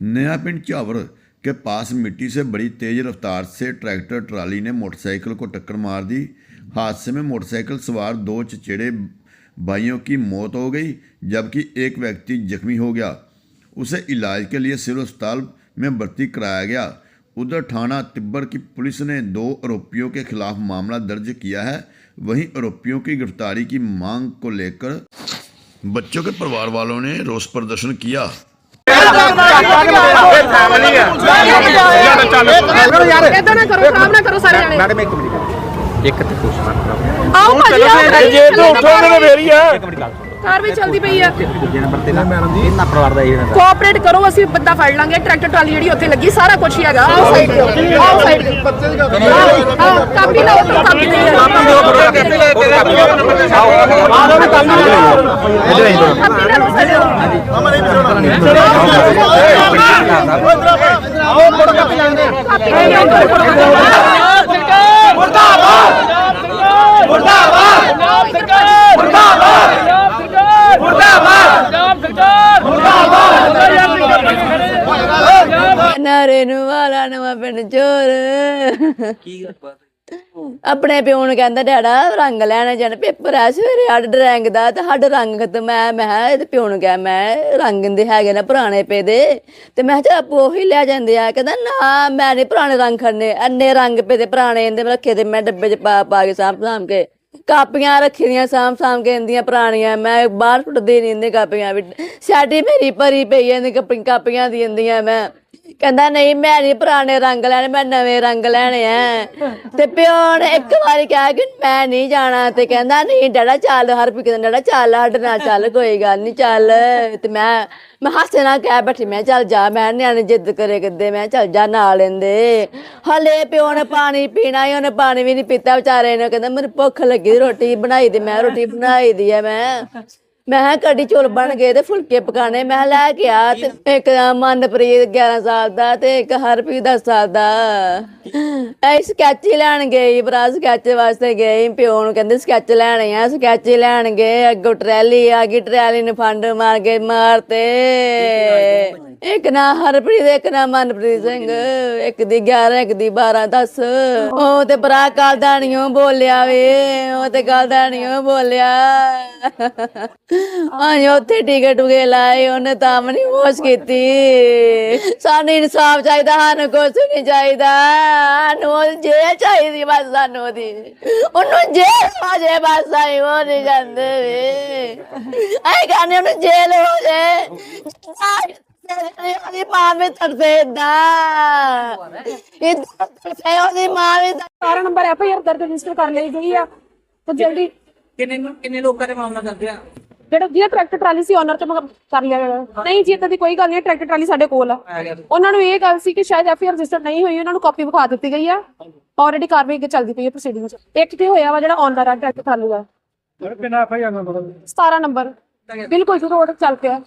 नया पिंड चावर के पास मिट्टी से बड़ी तेज रफ्तार से ट्रैक्टर, ट्राली ने मोटरसाइकिल को टक्कर मार दी। हादसे में मोटरसाइकिल सवार दो चचेड़े भाइयों की मौत हो गई, जबकि एक व्यक्ति जख्मी हो गया। उसे इलाज के लिए सिविल अस्पताल में भर्ती कराया गया। उधर थाना तिब्बर की पुलिस ने दो आरोपियों के खिलाफ मामला दर्ज किया है। वहीं आरोपियों की गिरफ्तारी की मांग को लेकर बच्चों के परिवार वालों ने रोष प्रदर्शन किया। ਏਦਾਂ ਨਾ ਕਰੋ ਖਰਾਬ ਨਾ ਕਰੋ ਸਾਰੇ ਜਣੇ ਮੈਡਮ ਇੱਕ ਮਿੰਟ ਇੱਕ ਤੇ ਪੋਸਟਮਾਰਟਮ ਆਓ ਭਾਜੀ ਆਓ ਜੇ ਤੂੰ ਉੱਠੋਗੇ ਤਾਂ ਫੇਰ ਹੀ ਆ ਇੱਕ ਮਿੰਟ ਗੱਲ ਕਾਰਵਾਈ ਚੱਲਦੀ ਪਈ ਆ ਦੂਜੇ ਨੰਬਰ ਤੇ ਨਾ ਮੈਡਮ ਜੀ ਇਹਨਾਂ ਪਰਿਵਾਰ ਦਾ ਇਹ ਕੋਆਪਰੇਟ ਕਰੋ ਅਸੀਂ ਬੰਦਾ ਫੜ ਲਾਂਗੇ ਟਰੈਕਟਰ ਟਰਾਲੀ ਜਿਹੜੀ ਉੱਥੇ ਲੱਗੀ ਸਾਰਾ ਕੁਝ ਹੀ ਹੈਗਾ ਆਓ ਸਾਈਡ ਤੇ ਆਓ ਸਾਈਡ ਤੇ ਆਓ ਕਾਪੀ ਲਾਓ ਤਾਂ ਕਾਪੀ ਨਹੀਂ ਕਾਪੀ ਲਾਓ ਸਾਡੇ ਨਾਰੇ ਨੂੰ ਵਾਲਾ ਨਵਾਂ ਪਿੰਡ ਚੋਰ। ਕੀ ਆਪਣੇ ਪਿਓ ਨੂੰ ਕਹਿੰਦਾ ਡੈਡਾ ਰੰਗ ਲੈਣ ਜਾਣ। ਪੇਪਰ ਆ ਸਵੇਰੇ ਸਾਡਾ ਡਰਾਇੰਗ ਦਾ ਤੇ ਸਾਡਾ ਰੰਗ ਖਤਮ ਹੈ ਮੈਂ ਕਿਹਾ ਇਹਦੇ ਪਿਓ ਨੂੰ ਕਿਹਾ ਮੈਂ ਰੰਗ ਦੇ ਹੈਗੇ ਨਾ ਪੁਰਾਣੇ ਪੇ ਦੇ। ਤੇ ਮੈਂ ਕਿਹਾ ਆਪੂ ਉਹੀ ਲੈ ਜਾਂਦੇ ਆ। ਕਹਿੰਦਾ ਨਾ ਮੈਂ ਨਹੀਂ ਪੁਰਾਣੇ ਰੰਗ ਖੜਨੇ। ਅੰਨੇ ਰੰਗ ਪੇ ਦੇ ਪੁਰਾਣੇ ਇਹਦੇ ਰੱਖੇ ਤੇ ਮੈਂ ਡੱਬੇ 'ਚ ਪਾ ਪਾ ਕੇ ਸਾਂਭ ਸਾਂਭ ਕੇ। ਕਾਪੀਆਂ ਰੱਖੀ ਦੀਆਂ ਸਾਂਭ ਸਾਂਭ ਕੇ ਇੰਦੀਆਂ ਪੁਰਾਣੀਆਂ। ਮੈਂ ਬਾਹਰ ਸੁੱਟਦੀ ਨਹੀਂ ਇੰਦੇ ਕਾਪੀਆਂ ਵੀ। ਸਾਡੀ ਮੇਰੀ ਭਰੀ ਪਈ ਐ ਕਾਪੀਆਂ ਕਾਪੀਆਂ ਦੀ ਇੰਦੀਆਂ ਮੈਂ। ਕਹਿੰਦਾ, ਨਹੀਂ, ਮੈਂ ਨਹੀਂ ਪੁਰਾਣੇ ਰੰਗ ਲੈਣੇ, ਮੈਂ ਨਵੇਂ ਰੰਗ ਲੈਣੇ ਆ ਤੇ ਪਿਓ ਨੇ ਇੱਕ ਵਾਰੀ ਕਿਹਾ ਕਿ ਮੈਂ ਨਹੀਂ ਜਾਣਾ ਤੇ ਕਹਿੰਦਾ, ਨਹੀਂ, ਡੈਡਾ, ਚੱਲ, ਹਰ ਵੀ ਕਹਿੰਦਾ ਡੈਡਾ, ਚੱਲ, ਸਾਡੇ ਨਾਲ ਚੱਲ, ਕੋਈ ਗੱਲ ਨਹੀਂ ਚੱਲ। ਤੇ ਮੈਂ ਮੈਂ ਹਾਸੇ ਨਾਲ ਕਹਿ ਬੈਠੀ, ਮੈਂ ਚੱਲ ਜਾ, ਮੈਂ ਨਿਆਣੇ ਜਿੱਦ ਕਰੇ ਕਿੱਦੇ, ਮੈਂ ਚੱਲ ਜਾ, ਨਾਲ ਲੈਂਦੇ। ਹਲੇ ਪਿਓ ਨੇ ਪਾਣੀ ਪੀਣਾ ਹੀ ਉਹਨੇ ਪਾਣੀ ਵੀ ਨਹੀਂ ਪੀਤਾ, ਵਿਚਾਰੇ ਨੇ ਕਹਿੰਦਾ, ਮੈਨੂੰ ਭੁੱਖ ਲੱਗੀ ਰੋਟੀ ਬਣਾਈ ਦੀ, ਮੈਂ ਰੋਟੀ ਬਣਾਈ ਦੀ ਆ ਮੈਂ। ਮੈਂ ਕਿਹਾ ਕੜੀ ਚੋਲ ਬਣ ਗਏ ਤੇ ਫੁਲਕੇ ਪਕਾਣੇ ਮੈਂ ਕਿਹਾ ਲੈ ਕੇ ਆ ਤੇ ਇੱਕ ਮਨਪ੍ਰੀਤ 11 ਸਾਲ ਦਾ ਤੇ ਇੱਕ ਹਰਪ੍ਰੀਤ 10 ਸਾਲ ਦਾ। ਐ ਸਕੈਚ ਲੈਣ ਗਏ ਭਰਾ ਸਕੈਚ ਵਾਸਤੇ ਗਏ ਪਿਓ ਨੂੰ ਕਹਿੰਦੇ ਸਕੈਚ ਲੈਣੇ ਆ, ਸਕੈਚ ਲੈਣ ਗਏ, ਅੱਗੋਂ ਟਰੈਲੀ ਆ ਗਈ, ਟਰੈਲੀ ਨੂੰ ਫੰਡ ਮਾਰ ਕੇ ਮਾਰਤੇ। ਇੱਕ ਨਾ ਹਰਪ੍ਰੀਤ, ਇੱਕ ਨਾ ਮਨਪ੍ਰੀਤ ਸਿੰਘ, ਇੱਕ ਦੀ 11 ਇੱਕ ਦੀ 12 10 ਉਹ ਤੇ ਭਰਾ ਕਾਲਦਾਣੀਓ ਬੋਲਿਆ ਵੇ, ਉਹ ਤੇ ਕਾਲਦਾਣੀਓ ਬੋਲਿਆ। ਹਾਂ ਉੱਥੇ ਟਿਕਟ ਉਗੇ ਲਾਏ, ਉਹਨੇ ਤਾਂ ਵੀ ਨਹੀਂ ਕੀਤੀ। ਸਾਨੂੰ ਇਨਸਾਫ ਚਾਹੀਦਾ, ਸਾਨੂੰ ਕੁਛ ਨਹੀਂ ਚਾਹੀਦਾ। ਸਾਨੂੰ ਜੇ ਚਾਹੀਦੀ ਬਸ, ਸਾਨੂੰ ਉਹਦੀ। ਉਹਨੂੰ ਜੇਲ੍ਹ ਹੋ ਜਾਏ ਬਸ ਆਈ ਉਹ ਨਹੀਂ ਜਾਂਦੇ ਵੇ। ਆਈ ਕਹਿੰਦੇ ਉਹਨੂੰ ਜੇਲ ਹੋ ਜਾਏ ਉਹਦੀ ਮਾਂ ਵੀ ਤਰਸੇ ਦਾ ਇਹ ਤਰਸੇ ਉਹਦੀ ਮਾਂ ਵੀ ਸਾਰਾ ਨੰਬਰ ਐਫ ਆਈ ਆਰ ਦਰਜ ਰਜਿਸਟਰ ਕਰ ਲਈ ਗਈ ਆ। ਤੇ ਜਲਦੀ ਕਿੰਨੇ ਕਿੰਨੇ ਲੋਕਾਂ ਦੇ ਮਾਮਲਾ ਕਰਦੇ ਆ? ਜਿਹੜਾ ਜਿਹੜਾ ਟਰੈਕਟਰ ਟਰਾਲੀ ਸੀ ਓਨਰ ਤੋਂ ਮੈਂ ਕਰ ਲਿਆ ਗਿਆ। ਨਹੀਂ ਜੀ ਏਦਾਂ ਦੀ ਕੋਈ ਗੱਲ ਨਹੀਂ ਟਰੈਕਟਰ ਟਰਾਲੀ ਸਾਡੇ ਕੋਲ ਆ। ਉਹਨਾਂ ਨੂੰ ਇਹ ਗੱਲ ਸੀ ਕਿ ਸ਼ਾਇਦ ਐਫ ਆਈ ਆਰ ਰਜਿਸਟਰ ਨਹੀਂ ਹੋਈ ਉਹਨਾਂ ਨੂੰ ਕਾਪੀ ਵਿਖਾ ਦਿੱਤੀ ਗਈ ਆ। ਆਲਰੇਡੀ ਕਾਰਵਾਈ ਅੱਗੇ ਚੱਲਦੀ ਪਈ ਹੈ ਪ੍ਰੋਸੀਡਿੰਗ ਚ। ਇੱਕ ਤੇ ਹੋਇਆ ਵਾ ਜਿਹੜਾ ਓਨਰ ਆ ਟਰੈਕਟਰ ਟਰਾਲੀ ਦਾ। ਕਿੰਨਾ F I R number? 17 number. ਬਿਲਕੁਲ ਰੋਡ ਚੱਲ ਪਿਆ।